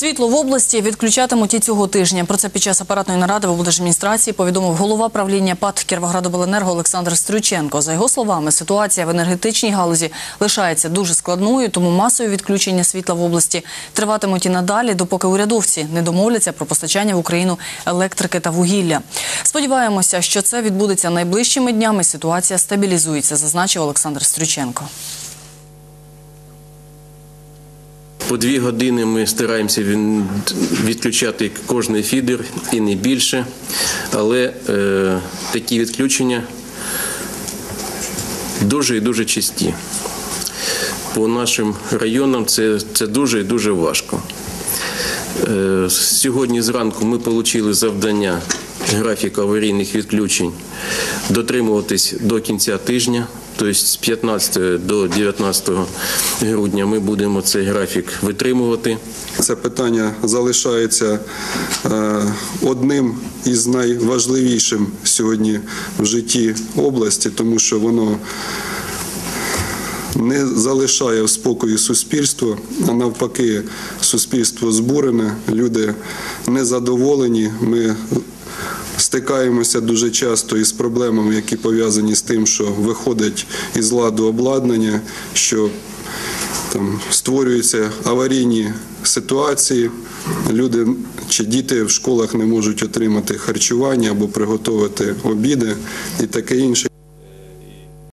Світло в області відключатимуть і цього тижня. Про це під час апаратної наради в облдержадміністрації повідомив голова правління ПАТ Кіровоградобленерго Олександр Стрюченко. За його словами, ситуація в енергетичній галузі лишається дуже складною, тому масові відключення світла в області триватимуть і надалі, допоки урядовці не домовляться про постачання в Україну електрики та вугілля. Сподіваємося, що це відбудеться найближчими днями. Ситуація стабілізується, зазначив Олександр Стрюченко. По дві години ми стараємося відключати кожний фідер і не більше. Але е, такі відключення дуже і дуже часті. По нашим районам це, це дуже і дуже важко. Е, Сьогодні зранку ми отримали завдання графіку аварійних відключень дотримуватись до кінця тижня, тобто з 15 до 19 грудня ми будемо цей графік витримувати. Це питання залишається е, одним із найважливішим сьогодні в житті області, тому що воно не залишає в спокої суспільство, а навпаки, суспільство збурене, люди незадоволені. Ми стикаємося дуже часто із проблемами, які пов'язані з тим, що виходить із ладу обладнання, що там створюються аварійні ситуації. Люди чи діти в школах не можуть отримати харчування або приготувати обіди і таке інше.